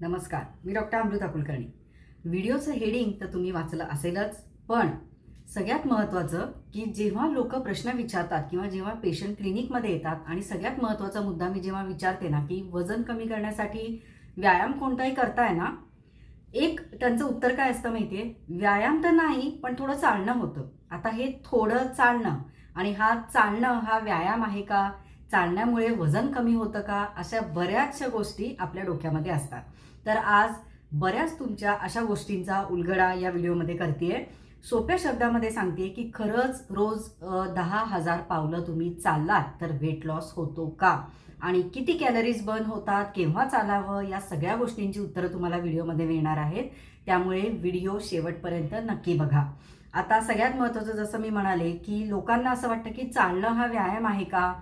नमस्कार मी डॉक्टर अमृता कुलकर्णी. व्हिडिओचं हेडिंग तर तुम्ही वाचलं असेलच पण सगळ्यात महत्त्वाचं की जेव्हा लोक प्रश्न विचारतात किंवा जेव्हा पेशंट क्लिनिकमध्ये येतात आणि सगळ्यात महत्त्वाचा मुद्दा मी जेव्हा विचारते ना की वजन कमी करण्यासाठी व्यायाम कोणताही करताय ना एक त्यांचं उत्तर काय असतं माहितीये? व्यायाम तर नाही पण थोडं चालणं होतं. आता हे थोडं चालणं आणि हा चालणं हा व्यायाम आहे का? चालण्यामुळे वजन कमी होतं का? अशा बऱ्याचशा गोष्टी आपल्या डोक्यामध्ये असतात. तर आज बऱ्याच तुमच्या अशा गोष्टींचा उलगडा या व्हिडिओमध्ये करते सोप्या शब्दामध्ये सांगते की खरंच रोज दहा हजार पावलं तुम्ही चाललात तर वेट लॉस होतो का? आणि किती कॅलरीज बर्न होतात केव्हा चालावं या सगळ्या गोष्टींची उत्तरं तुम्हाला व्हिडिओमध्ये मिळणार आहेत. त्यामुळे व्हिडिओ शेवटपर्यंत नक्की बघा. आता सगळ्यात महत्त्वाचं जसं मी म्हणाले की लोकांना असं वाटतं की चालणं हा व्यायाम आहे का?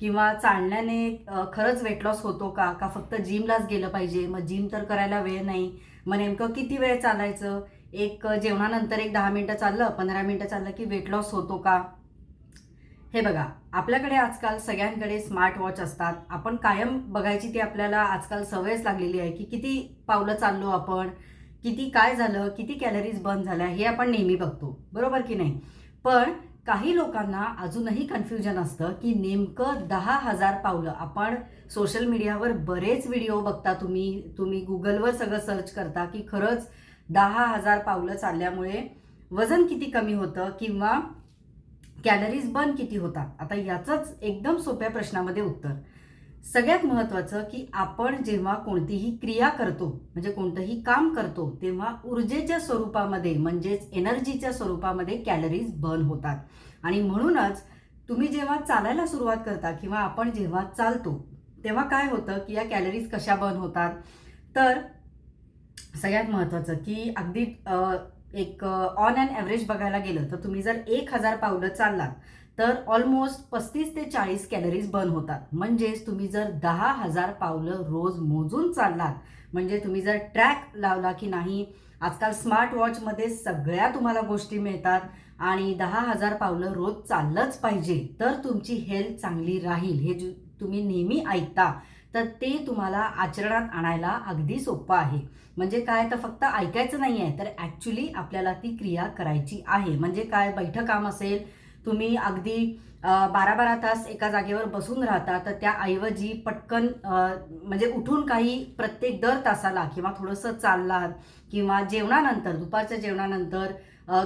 किंवा चालण्याने खरंच वेट लॉस होतो का? का फक्त जिमलाच गेलं पाहिजे? मग जिम तर करायला वेळ नाही. मग नेमकं किती वेळ चालायचं? एक जेवणानंतर एक दहा मिनटं चाललं पंधरा मिनटं चाललं की वेट लॉस होतो का? हे बघा आपल्याकडे आजकाल सगळ्यांकडे स्मार्ट वॉच असतात. आपण कायम बघायची ती आपल्याला आजकाल सवयच लागलेली आहे की किती पावलं चाललो आपण किती काय झालं किती कॅलरीज बर्न झाल्या हे आपण नेहमी बघतो. बरोबर की नाही? पण काही लोकांना अजूनही कन्फ्युजन असतं की नेमकं दहा हजार पावलं. आपण सोशल मीडियावर बरेच व्हिडिओ बघता तुम्ही. तुम्ही गुगलवर सगळं सर्च करता की खरंच दहा हजार पावलं चालल्यामुळे वजन किती कमी होतं किंवा कॅलरीज बर्न किती होतात. आता याचंच एकदम सोप्या प्रश्नामध्ये उत्तर. सगळ्यात महत्त्वाचं की आपण जेव्हा कोणतीही क्रिया करतो म्हणजे कोणतंही काम करतो तेव्हा ऊर्जेच्या स्वरूपामध्ये म्हणजेच एनर्जीच्या स्वरूपामध्ये कॅलरीज बर्न होतात. आणि म्हणूनच तुम्ही जेव्हा चालायला सुरुवात करता किंवा आपण जेव्हा चालतो तेव्हा काय होतं की या कॅलरीज कशा बर्न होतात? तर सगळ्यात महत्त्वाचं की अगदी एक ऑन अँड ॲव्हरेज बघायला गेलं तर तुम्ही जर एक हजार पावलं चाललात तर ऑलमोस्ट पस्तीस ते चाळीस कॅलरीज बर्न होतात. म्हणजेच तुम्ही जर दहा हजार पावलं रोज मोजून चाललात म्हणजे तुम्ही जर ट्रॅक लावला की नाही आजकाल स्मार्ट वॉचमध्ये सगळ्या तुम्हाला गोष्टी मिळतात आणि दहा हजार पावलं रोज चाललंच पाहिजे तर तुमची हेल्थ चांगली राहील. हे जे तुम्ही नेहमी ऐकता तर ते तुम्हाला आचरणात आणायला अगदी सोपं आहे. म्हणजे काय तर फक्त ऐकायचं नाही आहे तर ॲक्च्युली आपल्याला ती क्रिया करायची आहे. म्हणजे काय बैठकाम असेल तुम्ही अगदी बारा बारा तास एका जागेवर बसून राहता तर त्याऐवजी पटकन म्हणजे उठून काही प्रत्येक दर तासाला किंवा थोडंसं चाललात किंवा जेवणानंतर दुपारच्या जेवणानंतर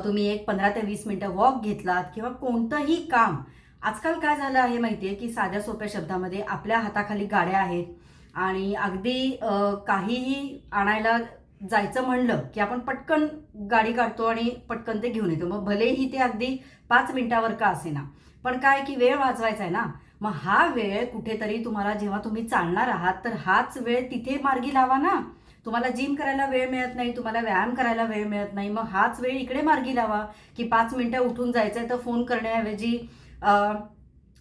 तुम्ही एक पंधरा ते वीस मिनटं वॉक घेतलात किंवा कोणतंही काम. आजकाल काय झालं आहे माहिती आहे की साध्या सोप्या शब्दामध्ये आपल्या हाताखाली गाड्या आहेत आणि अगदी काहीही आणायला जायचं म्हणलं की आपण पटकन गाडी काढतो आणि पटकन ते घेऊन येतो. मग भलेही ते अगदी पाच मिनिटावर का असेना. पण काय की वेळ वाचवायचा आहे ना. मग हा वेळ कुठेतरी तुम्हाला जेव्हा तुम्ही चालणार आहात तर हाच वेळ तिथे मार्गी लावा ना. तुम्हाला जिम करायला वेळ मिळत नाही तुम्हाला व्यायाम करायला वेळ मिळत नाही. मग हाच वेळ इकडे मार्गी लावा की पाच मिनिटं उठून जायचंय तर फोन करण्याऐवजी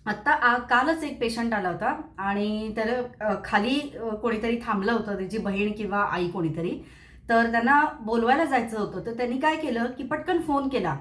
आत्ता आ कालच एक पेशंट आला होता आणि त्याला खाली कोणीतरी थांबलं होतं. त्याची बहीण किंवा आई कोणीतरी. तर त्यांना बोलवायला जायचं होतं. तर त्यांनी काय केलं की पटकन फोन केला.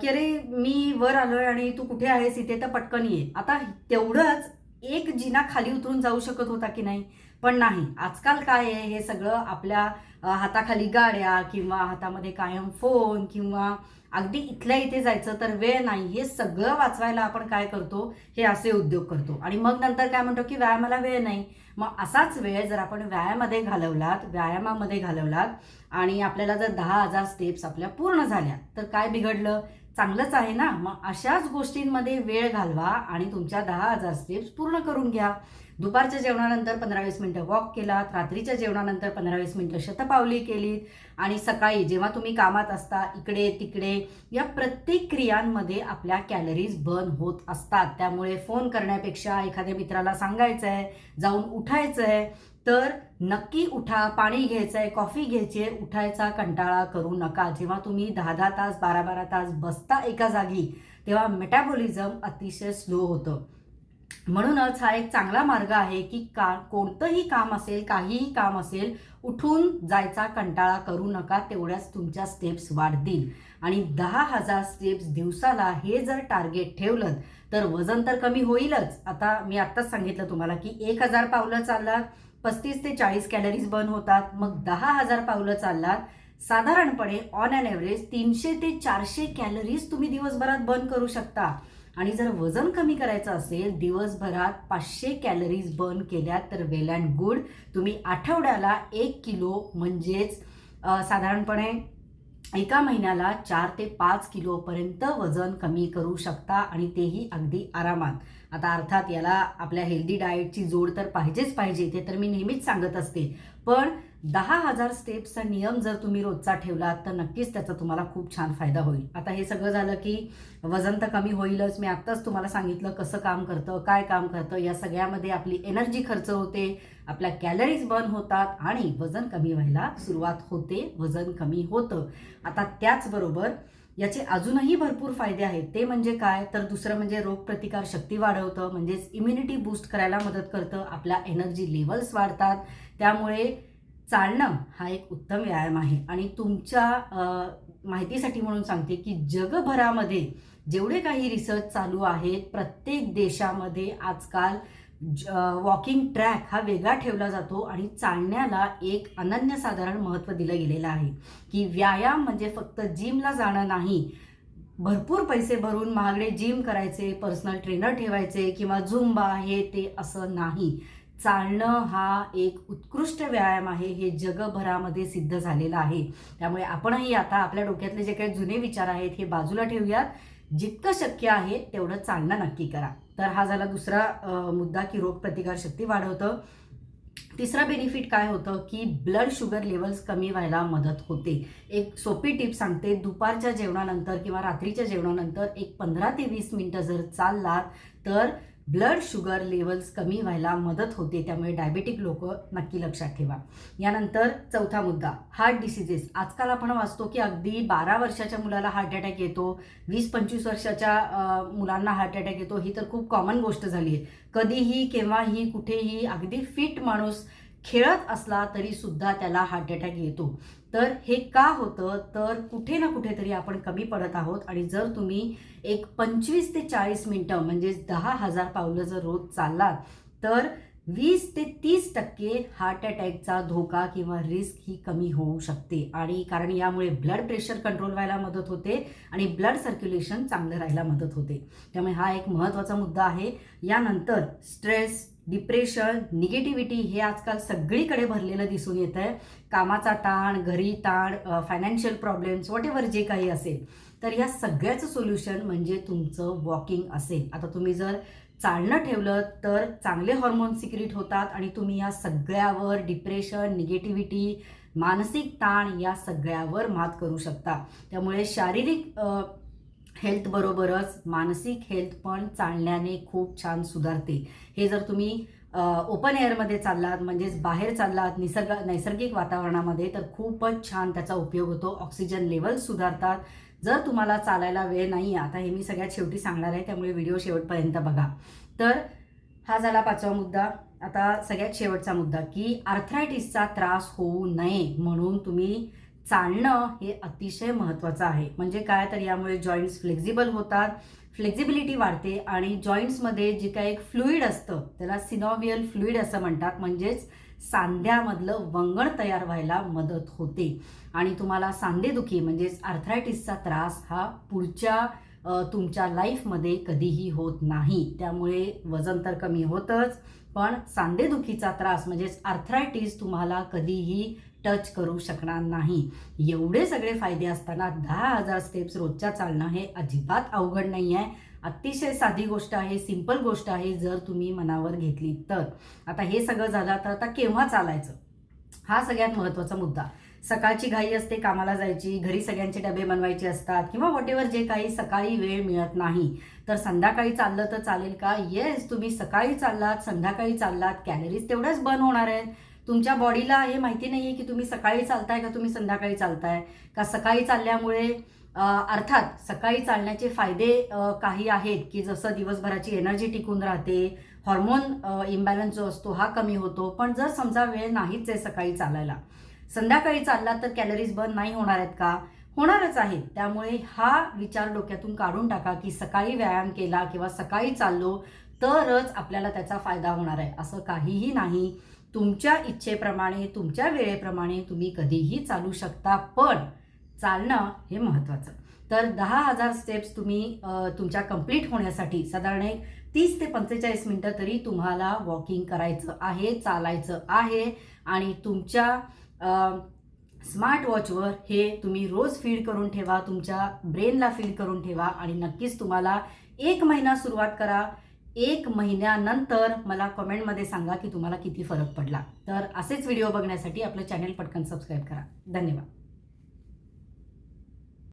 की अरे मी वर आलोय आणि तू कुठे आहेस? इथे तर पटकन ये. आता तेवढंच एक जिना खाली उतरून जाऊ शकत होता की नाही? पण नाही. आजकाल काय आहे? हे सगळं आपल्या हाताखाली गाड्या किंवा हातामध्ये कायम फोन किंवा अगदी इथल्या इथे जायचं तर वेळ नाही. हे सगळं वाचवायला आपण काय करतो? हे असे उद्योग करतो. आणि मग नंतर काय म्हणतो की व्यायामाला वेळ नाही. मग असाच वेळ जर आपण व्यायामामध्ये घालवलात व्यायामामध्ये घालवलात आणि आपल्याला जर दहा हजार स्टेप्स आपल्या पूर्ण झाल्या तर काय बिघडलं? चांगलंच आहे ना? मग अशाच गोष्टींमध्ये वेळ घालवा आणि तुमच्या दहा हजार स्टेप्स पूर्ण करून घ्या. दुपारच्या जेवणानंतर पंधरा वीस मिनटं वॉक केलात रात्रीच्या जेवणानंतर पंधरा वीस मिनटं शतपावली केलीत आणि सकाळी जेव्हा तुम्ही कामात असता इकडे तिकडे या प्रत्येक क्रियांमध्ये आपल्या कॅलरीज बर्न होत असतात. त्यामुळे फोन करण्यापेक्षा एखाद्या मित्राला सांगायचं आहे जाऊन उठायचं आहे तर नक्की उठा पाणी घ्यायचं आहे कॉफी घ्यायची आहे उठायचा कंटाळा करू नका. जेव्हा तुम्ही दहा दहा तास बारा बारा तास बसता एका जागी तेव्हा मेटाबॉलिझम अतिशय स्लो होतं. म्हणूनच हा एक चांगला मार्ग आहे की का कोणतंही काम असेल काहीही काम असेल उठून जायचा कंटाळा करू नका तेवढ्याच तुमच्या स्टेप्स वाढतील. आणि दहा हजार स्टेप्स दिवसाला हे जर टार्गेट ठेवलं तर वजन तर कमी होईलच. आता मी आत्ताच सांगितलं तुम्हाला की एक हजार पावलं चाललात पस्तीस ते चाळीस कॅलरीज बर्न होतात. मग दहा हजार पावलं चाललात साधारणपणे ऑन अन ॲव्हरेज तीनशे ते चारशे कॅलरीज तुम्ही दिवसभरात बर्न करू शकता. आणि जर वजन कमी करायचं असेल दिवसभरात पाचशे कॅलरीज बर्न केल्या तर वेल अँड गुड तुम्ही आठवड्याला एक किलो म्हणजेच साधारणपणे एका महिन्याला चार ते पाच किलोपर्यंत वजन कमी करू शकता आणि तेही अगदी आरामात. आता अर्थात याला आपल्या हेल्दी डाएटची जोड तर पाहिजेच पाहिजे ते तर मी नेहमीच सांगत असते. पण दहा हजार स्टेप्सचा नियम जर तुम्ही रोजचा ठेवलात तर नक्कीच त्याचा तुम्हाला खूप छान फायदा होईल. आता हे सगळं झालं की वजन तर कमी होईलच. मी आत्ताच तुम्हाला सांगितलं कसं काम करतं काय काम करतं. या सगळ्यामध्ये आपली एनर्जी खर्च होते आपल्या कॅलरीज बर्न होतात आणि वजन कमी व्हायला सुरुवात होते वजन कमी होतं. आता त्याचबरोबर याचे अजूनही भरपूर फायदे आहेत. ते म्हणजे काय? तर दुसरं म्हणजे रोगप्रतिकार शक्ती वाढवतं म्हणजेच इम्युनिटी बूस्ट करायला मदत करतं. आपल्या एनर्जी लेवल्स वाढतात. त्यामुळे चालणं हा एक उत्तम व्यायाम आहे. आणि तुमच्या माहितीसाठी म्हणून सांगते की जगभरामध्ये जेवढे काही रिसर्च चालू आहेत प्रत्येक देशामध्ये आजकाल वॉकिंग ट्रॅक हा वेगळा ठेवला जातो आणि चालण्याला एक अनन्यसाधारण महत्त्व दिलं गेलेलं आहे. की व्यायाम म्हणजे फक्त जिमला जाणं नाही भरपूर पैसे भरून महागडे जिम करायचे पर्सनल ट्रेनर ठेवायचे किंवा झुंबा हे ते असं नाही. चालणं हा एक उत्कृष्ट व्यायाम आहे हे जगभरामध्ये सिद्ध झालेलं आहे. त्यामुळे आपणही आता आपल्या डोक्यातले जे काही जुने विचार आहेत हे बाजूला ठेवूयात. जितकं शक्य आहे तेवढं चालणं नक्की करा. तर हा झाला दुसरा मुद्दा की रोगप्रतिकार शक्ती वाढवतं. तिसरा बेनिफिट काय होतं? की ब्लड शुगर लेवल्स कमी व्हायला मदत होते. एक सोपी टिप सांगते. दुपारच्या जेवणानंतर किंवा रात्रीच्या जेवणानंतर एक पंधरा ते वीस मिनटं जर चाललात तर ब्लड शुगर लेवल्स कमी व्हायला मदत होते त्यामुळे डायबेटिक लोक नक्की लक्षात ठेवा. यानंतर चौथा मुद्दा हार्ट डिसिजेस. आजकाल आपण वाचतो की अगदी बारा वर्षाच्या मुलाला हार्ट अटॅक येतो वीस पंचवीस वर्षाच्या मुलांना हार्ट अटॅक येतो ही तर खूप कॉमन गोष्ट झाली आहे कधीही केव्हाही कुठेही अगदी फिट माणूस खेळत असला तरी सुद्धा त्याला हार्ट अटॅक येतो. तर हे का होतं? तर कुठे ना कुठेतरी आपण कमी पडत आहोत आणि जर तुम्ही एक पंचवीस ते चाळीस मिनटं म्हणजेच दहा हजार पावलं जर रोज चाललात तर वीस ते तीस टक्के हार्ट अटॅकचा धोका किंवा रिस्क ही कमी होऊ शकते. आणि कारण यामुळे ब्लड प्रेशर कंट्रोल व्हायला मदत होते आणि ब्लड सर्क्युलेशन चांगलं राहायला मदत होते. त्यामुळे हा एक महत्त्वाचा मुद्दा आहे. यानंतर स्ट्रेस डिप्रेशन निगेटिव्हिटी हे आजकाल सगळीकडे भरलेलं दिसून येतं आहे कामाचा ताण घरी ताण फायनान्शियल प्रॉब्लेम्स वॉट एव्हर जे काही असेल. तर या सगळ्याचं सोल्युशन म्हणजे तुमचं वॉकिंग असेल. आता तुम्ही जर चालणं ठेवलं तर चांगले हॉर्मोन सिक्रिट होतात आणि तुम्ही या सगळ्यावर डिप्रेशन निगेटिव्हिटी मानसिक ताण या सगळ्यावर मात करू शकता. त्यामुळे शारीरिक हेल्थबरोबरच मानसिक हेल्थ पण चालण्याने खूप छान सुधारते. हे जर तुम्ही ओपन एअरमध्ये चाललात म्हणजेच बाहेर चाललात निसर्ग नैसर्गिक वातावरणामध्ये तर खूपच छान त्याचा उपयोग होतो. ऑक्सिजन लेवल सुधारतात. जर तुम्हाला चालायला वेळ नाही आहे आता हे मी सगळ्यात शेवटी सांगणार आहे त्यामुळे व्हिडिओ शेवटपर्यंत बघा. तर हा झाला पाचवा मुद्दा. आता सगळ्यात शेवटचा मुद्दा की आर्थरायटिसचा त्रास होऊ नये म्हणून तुम्ही चालणं हे अतिशय महत्त्वाचं आहे. म्हणजे काय? तर यामुळे जॉईंट्स फ्लेक्झिबल होतात फ्लेक्झिबिलिटी वाढते आणि जॉईंट्समध्ये जे काही एक फ्लुईड असतं त्याला सिनॉवियल फ्लुईड असं म्हणतात. म्हणजेच सांध्यामधलं वंगण तयार व्हायला मदत होते. आणि तुम्हाला सांधेदुखी म्हणजेच आर्थरायटिसचा त्रास हा पुढच्या तुमच्या लाईफमध्ये कधीही होत नाही. त्यामुळे वजन तर कमी होतंच पण सांधेदुखीचा त्रास म्हणजेच आर्थरायटिस तुम्हाला कधीही टच करू शकणार नाही. एवढे सगळे फायदे असताना दहा हजार स्टेप्स रोजच्या चालणं हे अजिबात अवघड नाही आहे अतिशय साधी गोष्ट आहे सिंपल गोष्ट आहे जर तुम्ही मनावर घेतली तर. आता हे सगळं झालं तर आता केव्हा चालायचं? हा सगळ्यात महत्त्वाचा मुद्दा. सकाळची घाई असते कामाला जायची घरी सगळ्यांचे डबे बनवायचे असतात किंवा वॉटेवर जे काही सकाळी वेळ मिळत नाही. तर संध्याकाळी चाललं तर चालेल का? येस तुम्ही सकाळी चाललात संध्याकाळी चाललात कॅलरीज तेवढ्याच बर्न होणार आहेत. तुमच्या बॉडीला हे माहिती नाही आहे की तुम्ही सकाळी चालताय का तुम्ही संध्याकाळी चालताय? का सकाळी चालल्यामुळे अर्थात सकाळी चालण्याचे फायदे काही आहेत? की जसं दिवसभराची एनर्जी टिकून राहते हॉर्मोन इम्बॅलन्स जो असतो हा कमी होतो. पण जर समजा वेळ नाहीच आहे सकाळी चालायला संध्याकाळी चालला तर कॅलरीज बर्न नाही होणार आहेत का? होणारच आहेत. त्यामुळे हा विचार डोक्यातून काढून टाका की सकाळी व्यायाम केला किंवा सकाळी चाललो तरच आपल्याला त्याचा फायदा होणार आहे. असं काहीही नाही. तुमच्या इच्छेप्रमाणे तुमच्या वेळेप्रमाणे तुम्ही कधीही चालू शकता पण चालणं हे महत्त्वाचं. तर दहा हजार स्टेप्स तुम्ही तुमच्या कंप्लीट होण्यासाठी साधारण एक तीस ते पंचेचाळीस मिनटं तरी तुम्हाला वॉकिंग करायचं आहे चालायचं आहे आणि तुमच्या स्मार्ट वॉचवर हे तुम्ही रोज फीड करून ठेवा तुमच्या ब्रेनला फीड करून ठेवा आणि नक्कीच तुम्हाला एक महिना सुरुवात करा. एक महिन्यानंतर मला कमेंटमध्ये सांगा की तुम्हाला किती फरक पडला. तर असेच व्हिडिओ बघण्यासाठी आपलं चॅनल पटकन सबस्क्राईब करा. धन्यवाद.